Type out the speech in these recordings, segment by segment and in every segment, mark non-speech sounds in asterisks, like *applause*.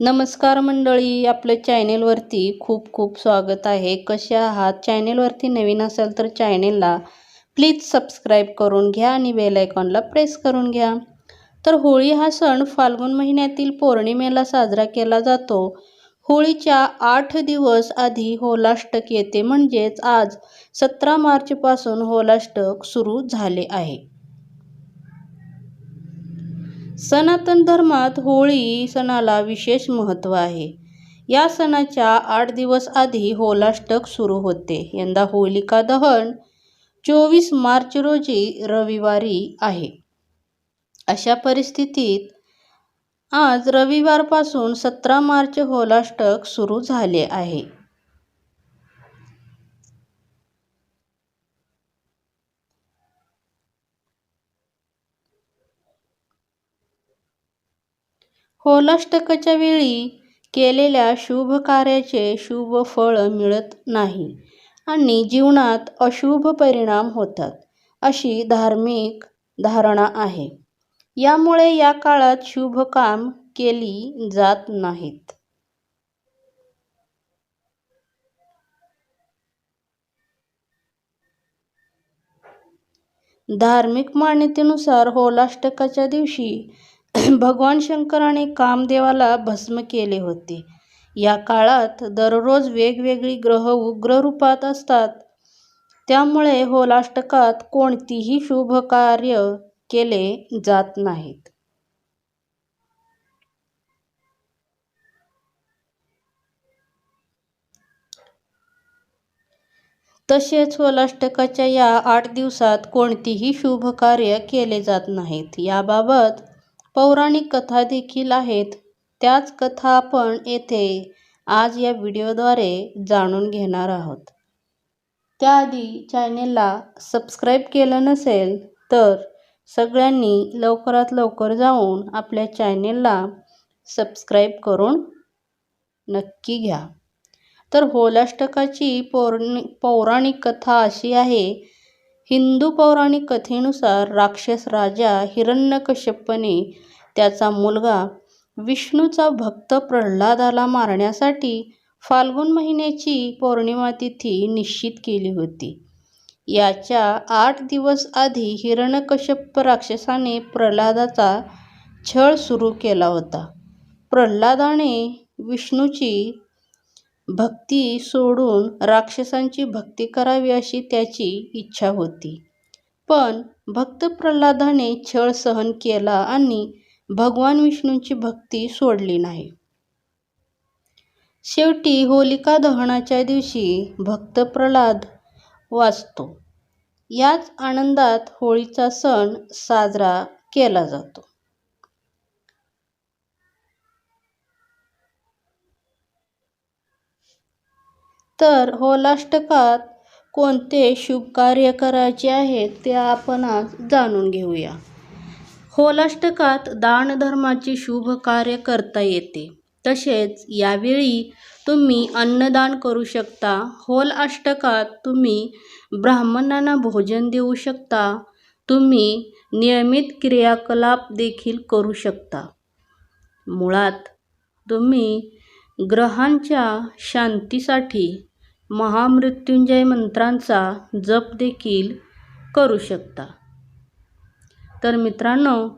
नमस्कार मंडळी आपल्या चॅनेलवरती खूप खूप स्वागत आहे. कशा आहात? चॅनेलवरती नवीन असाल तर चॅनेलला प्लीज सबस्क्राईब करून घ्या आणि बेलायकॉनला प्रेस करून घ्या. तर होळी हा सण फाल्गुन महिन्यातील पौर्णिमेला साजरा केला जातो. होळीच्या आठ दिवस आधी होलाष्टक येते म्हणजेच आज सतरा मार्चपासून होलाष्टक सुरू झाले आहे. सनातन धर्मात होळी सणाला विशेष महत्त्व आहे. या सणाच्या आठ दिवस आधी होलाष्टक सुरू होते. यंदा होलिका दहन चोवीस मार्च रोजी रविवारी आहे. अशा परिस्थितीत आज रविवारपासून सतरा मार्च होलाष्टक सुरू झाले आहे. होलाष्टकाच्या वेळी केलेल्या शुभ कार्याचे शुभ फळ मिळत नाही आणि जीवनात अशुभ परिणाम होतात अशी धार्मिक धारणा आहे. यामुळे या काळात शुभ काम केली जात नाहीत. धार्मिक मान्यतेनुसार होलाष्टकाच्या दिवशी *clears throat* भगवान शंकराने कामदेवाला भस्म केले होते. या काळात दररोज वेगवेगळी ग्रह उग्र रूपात असतात. त्यामुळे होलाष्टकात कोणतीही शुभ कार्य केले जात नाहीत. तसेच होलाष्टकाच्या या आठ दिवसात कोणतीही शुभ कार्य केले जात नाहीत. याबाबत पौराणिक कथा देखील आहेत. त्याच कथा आपण येथे आज या व्हिडिओद्वारे जाणून घेणार आहोत. त्याआधी चॅनेलला सबस्क्राईब केलं नसेल तर सगळ्यांनी लवकरात लवकर जाऊन आपल्या चॅनेलला सबस्क्राईब करून नक्की घ्या. तर होलाष्टकाची पौर्णि पौराणिक कथा अशी आहे हिंदू पौराणिक कथेनुसार राक्षस राजा हिरण्यकश्यपने त्याचा मुलगा विष्णूचा भक्त प्रल्हादाला मारण्यासाठी फाल्गुन महिन्याची पौर्णिमा तिथी निश्चित केली होती. याच्या आठ दिवस आधी हिरण्यकश्यप राक्षसाने प्रल्हादाचा छळ सुरू केला होता. प्रल्हादाने विष्णूची भक्ती सोडून राक्षसांची भक्ती करावी अशी त्याची इच्छा होती. पण भक्त प्रल्हादाने छळ सहन केला आणि भगवान विष्णूंची भक्ती सोडली नाही. शेवटी होलिका दहनाच्या दिवशी भक्त प्रल्हाद वाचतो. याच आनंदात होळीचा सण साजरा केला जातो. तर होलाष्टकात कोणते शुभ कार्य करायचे आहेत ते आपण आज जाणून घेऊया. होलाष्टकात दानधर्माचे शुभ कार्य करता येते. तसेच यावेळी तुम्ही अन्नदान करू शकता. होल अष्टकात तुम्ही ब्राह्मणांना भोजन देऊ शकता. तुम्ही नियमित क्रियाकलाप देखील करू शकता. मुळात तुम्ही ग्रहांच्या शांतीसाठी महामृत्युंजय मंत्रांचा जप देखील करू शकता. तर मित्रांनो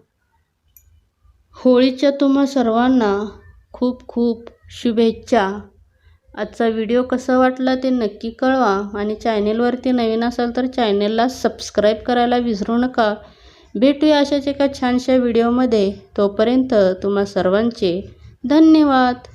होळीच्या तुम्हा सर्वांना खूप खूप शुभेच्छा. आजचा व्हिडिओ कसा वाटला ते नक्की कळवा आणि चॅनेलवरती नवीन असाल तर चॅनेलला सबस्क्राईब करायला विसरू नका. भेटूया अशाच एका छानशा व्हिडिओमध्ये. तोपर्यंत तुम्हा सर्वांचे धन्यवाद.